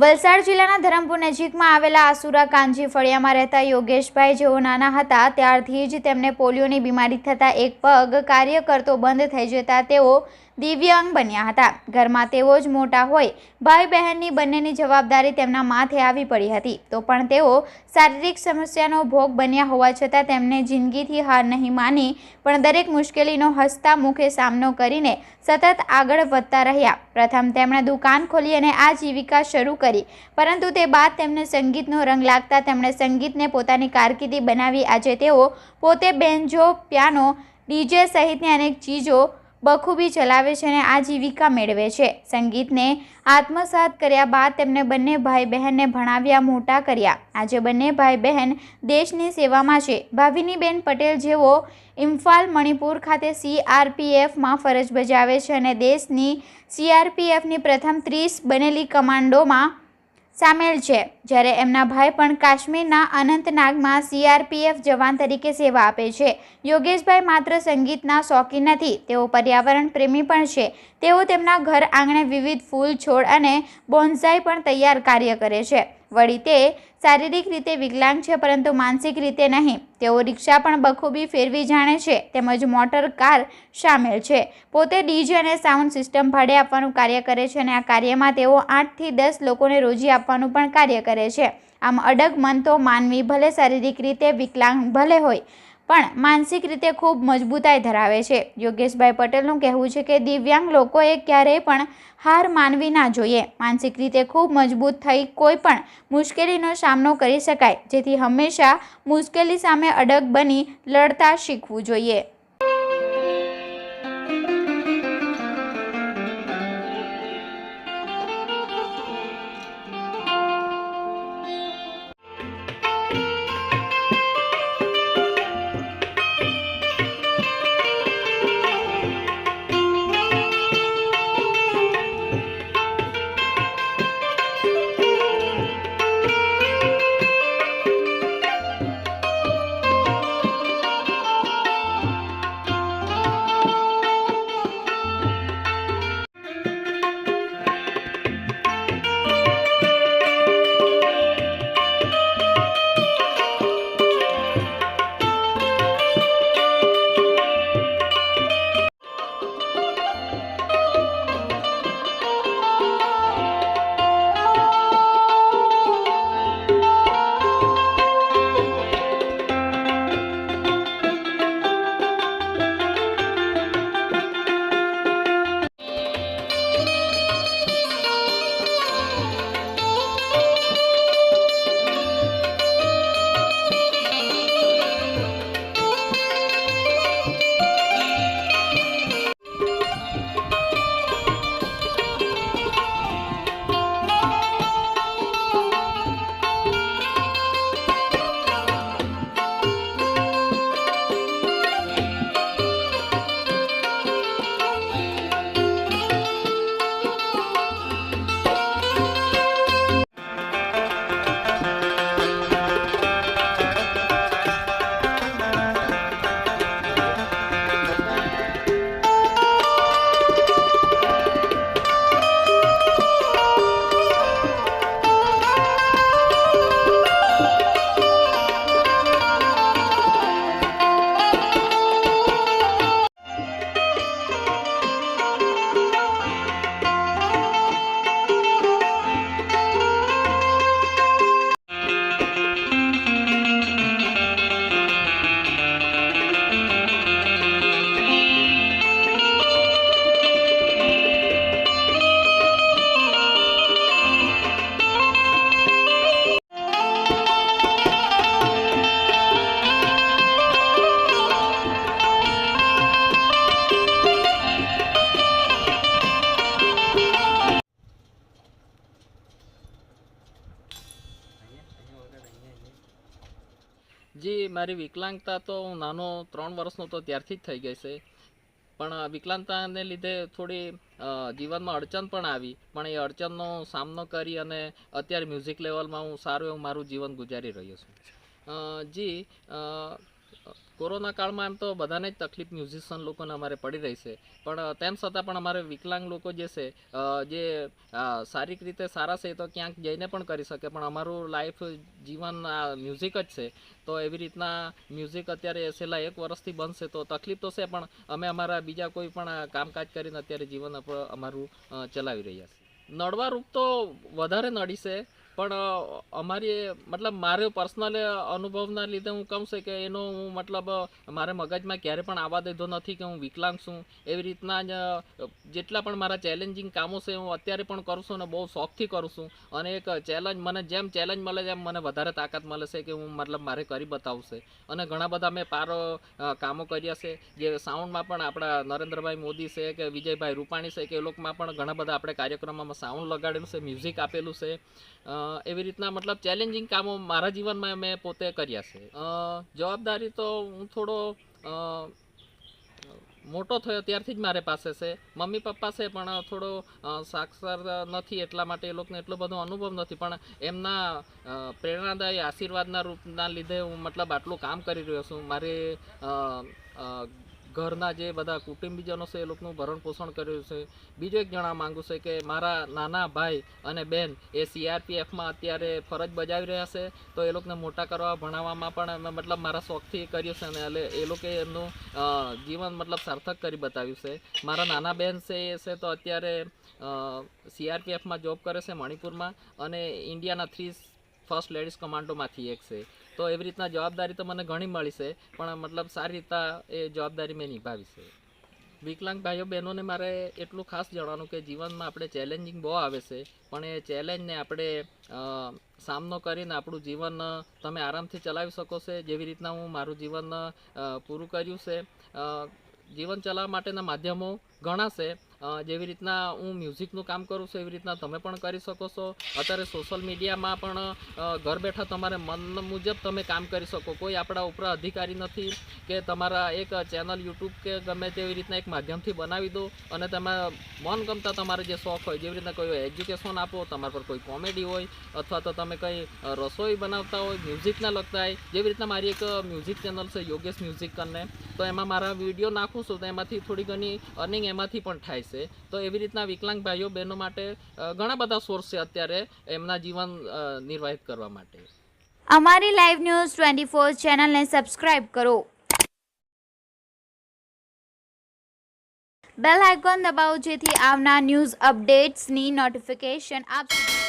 વલસાડ જિલ્લાના ધરમપુર નજીકમાં આવેલા આસુરા કાંજી ફળિયામાં રહેતા યોગેશભાઈ જેઓ નાના હતા, ત્યારથી જ તેમને પોલિયોની બીમારી થતાં એક પગ કાર્ય કરતો બંધ થઈ જતા તેઓ દિવ્યાંગ બન્યા હતા. ઘરમાં તેઓ જ મોટા હોય ભાઈ બહેનની બંનેની જવાબદારી તેમના માથે આવી પડી હતી. તો પણ તેઓ શારીરિક સમસ્યાનો ભોગ બન્યા હોવા છતાં તેમને જિંદગીથી હાર નહીં માની, પણ દરેક મુશ્કેલીનો હસતા મુખે સામનો કરીને સતત આગળ વધતા રહ્યા. પ્રથમ તેમણે દુકાન ખોલી અને આ જીવિકા શરૂ કરી. પરંતુ તે બાદ તેમને સંગીતનો રંગ લાગતા તેમણે સંગીતને પોતાની કારકિર્દી બનાવી. આજે તેઓ પોતે બેન્જો, પિયાનો, ડીજે સહિતની અનેક ચીજો બખૂબી ચલાવે છે અને આજીવિકા મેળવે છે. સંગીતને આત્મસાત કર્યા બાદ તેમને બંને ભાઈ બહેનને ભણાવ્યા, મોટા કર્યા. આજે બંને ભાઈ બહેન દેશની સેવામાં છે. ભાવિનીબેન પટેલ જેઓ ઇમ્ફાલ, મણિપુર ખાતે સીઆરપીએફમાં ફરજ બજાવે છે અને દેશની સીઆરપીએફની પ્રથમ ત્રીસ બનેલી કમાન્ડોમાં સામેલ છે. જ્યારે એમના ભાઈ પણ કાશ્મીરના અનંતનાગમાં સીઆરપીએફ જવાન તરીકે સેવા આપે છે. યોગેશભાઈ માત્ર સંગીતના શોખીન નથી, તેઓ પર્યાવરણ પ્રેમી પણ છે. તેઓ તેમના ઘર આંગણે વિવિધ ફૂલ છોડ અને બોન્સાઈ પણ તૈયાર કાર્ય કરે છે. વળી તે શારીરિક રીતે વિકલાંગ છે, પરંતુ માનસિક રીતે નહીં. તેઓ રિક્ષા પણ બખૂબી ફેરવી જાણે છે, તેમજ મોટર કાર સામેલ છે. પોતે ડીજે અને સાઉન્ડ સિસ્ટમ ભાડે આપવાનું કાર્ય કરે છે અને આ કાર્યમાં તેઓ આઠથી દસ લોકોને રોજી આપવાનું પણ કાર્ય કરે છે. આમ અડગ મન તો માનવી ભલે શારીરિક રીતે વિકલાંગ ભલે હોય પણ માનસિક રીતે ખૂબ મજબૂતાઈ ધરાવે છે. યોગેશભાઈ પટેલનું કહેવું છે કે દિવ્યાંગ લોકોએ ક્યારેય પણ હાર માનવી ના જોઈએ. માનસિક રીતે ખૂબ મજબૂત થઈ કોઈ પણ મુશ્કેલીનો સામનો કરી શકાય, જેથી હંમેશા મુશ્કેલી સામે અડગ બની લડતા શીખવું જોઈએ. જી, મારી વિકલાંગતા તો હું નાનો ત્રણ વર્ષનો તો ત્યારથી જ થઈ ગઈ છે. પણ વિકલાંગતાને લીધે થોડી જીવનમાં અડચણ પણ આવી. પણ એ અડચણનો સામનો કરી અને અત્યારે મ્યુઝિક લેવલમાં હું સારું એવું મારું જીવન ગુજારી રહ્યો છું. જી કોરોના કાળમાં એમ તો બધાને જ તકલીફ મ્યુઝિશિયન લોકોને અમારે પડી રહી છે. પણ તેમ છતાં પણ અમારે વિકલાંગ લોકો જે છે જે શારીરિક રીતે સારા છે એ તો ક્યાંક જઈને પણ કરી શકે. પણ અમારું લાઈફ જીવન આ મ્યુઝિક જ છે. તો એવી રીતના મ્યુઝિક અત્યારે છેલ્લા એક વર્ષથી બંધ તો તકલીફ તો છે, પણ અમે અમારા બીજા કોઈ પણ કામકાજ કરીને અત્યારે જીવન અમારું ચલાવી રહ્યા છીએ. નડવા રૂપ તો વધારે નડી છે. પણ અમારી મતલબ મારે પર્સનલ અનુભવના લીધે હું કહું છું કે એનો હું મતલબ મારે મગજમાં ક્યારે પણ આવવા દીધો નથી કે હું વિકલાંગ છું. એવી રીતના જ જેટલા પણ મારા ચેલેન્જિંગ કામો છે હું અત્યારે પણ કરું છું અને બહુ શોખથી કરું છું. અને એક ચેલેન્જ મને જેમ ચેલેન્જ મળે તેમ મને વધારે તાકાત મળે છે કે હું મતલબ મારે કરી બતાવશે અને ઘણા બધા મેં પારો કામો કર્યા છે. જે સાઉન્ડમાં પણ આપણા નરેન્દ્રભાઈ મોદી છે કે વિજયભાઈ રૂપાણી છે કે એ લોકોમાં પણ ઘણા બધા આપણે કાર્યક્રમોમાં સાઉન્ડ લગાડેલું છે મ્યુઝિક આપેલું છે. એવી રીતના મતલબ ચેલેન્જિંગ કામો મારા જીવનમાં મેં પોતે કર્યા છે. જવાબદારી તો હું થોડો મોટો થયો ત્યારથી જ મારે પાસે છે. મમ્મી પપ્પા છે પણ થોડો સાક્ષર નથી એટલા માટે એ લોકોને એટલો બધો અનુભવ નથી. પણ એમના પ્રેરણાદાય આશીર્વાદના રૂપના લીધે હું મતલબ આટલું કામ કરી રહ્યો છું. મારે ઘરના જે બધા કુટુંબીજનો છે એ લોકોનું ભરણ પોષણ કર્યું છે. બીજું એક જણા માંગુ છે કે મારા નાના ભાઈ અને બેન એ સીઆરપીએફમાં અત્યારે ફરજ બજાવી રહ્યા છે, તો એ લોકોને મોટા કરવા ભણાવવામાં પણ મતલબ મારા શોખથી કર્યું છે અને એટલે એ લોકોએ એમનું જીવન મતલબ સાર્થક કરી બતાવ્યું છે. મારા નાના બેન છે એ છે તો અત્યારે સીઆરપીએફમાં જોબ કરે છે મણિપુરમાં અને ઇન્ડિયાના થ્રી ફર્સ્ટ લેડીઝ કમાન્ડોમાંથી એક છે. તો એવી રીતના જવાબદારી તો મને ઘણી મળી છે, પણ મતલબ સારી રીતના એ જવાબદારી મેં નિભાવી છે. વિકલાંગ ભાઈઓ બહેનોને મારે એટલું ખાસ જણાવવાનું કે જીવનમાં આપણે ચેલેન્જિંગ બહુ આવે છે, પણ એ ચેલેન્જને આપણે સામનો કરીને આપણું જીવન તમે આરામથી ચલાવી શકો છો, જેવી રીતના હું મારું જીવન પૂરું કર્યું છે. જીવન ચલાવવા માટેના માધ્યમો ઘણા છે જેવી રીતના હું મ્યુઝિકનું કામ કરું છું, એવી રીતના તમે પણ કરી શકો છો. અત્યારે સોશિયલ મીડિયામાં પણ ઘર બેઠા તમારે મન મુજબ તમે કામ કરી શકો. કોઈ આપણા ઉપર અધિકારી નથી કે તમારા એક ચેનલ યુટ્યુબ કે ગમે તેવી રીતના એક માધ્યમથી બનાવી દો અને તમે મનગમતા તમારે જે શોખ હોય, જેવી રીતના કોઈ એજ્યુકેશન આપો, તમારા પર કોઈ કોમેડી હોય અથવા તો તમે કંઈ રસોઈ બનાવતા હોય મ્યુઝિકના લગતા હોય, જેવી રીતના મારી એક મ્યુઝિક ચેનલ છે, યોગેશ મ્યુઝિક કરીને. તો એમાં મારા વીડિયો નાખું છું તો એમાંથી થોડી ઘણી અર્નિંગ એમાંથી પણ થાય છે. તો એવી રીતના વિકલાંગ ભાઈઓ બહેનો માટે ઘણા બધા સોર્સ છે અત્યારે એમના જીવન નિર્વાહિત કરવા માટે. અમારી લાઈવ ન્યૂઝ ટ્વેન્ટી ફોર ચેનલને સબસ્ક્રાઇબ કરો. બેલ આઇકોન દબાવો જેથી આવનાર ન્યૂઝ અપડેટ્સની નોટિફિકેશન આપ સુધી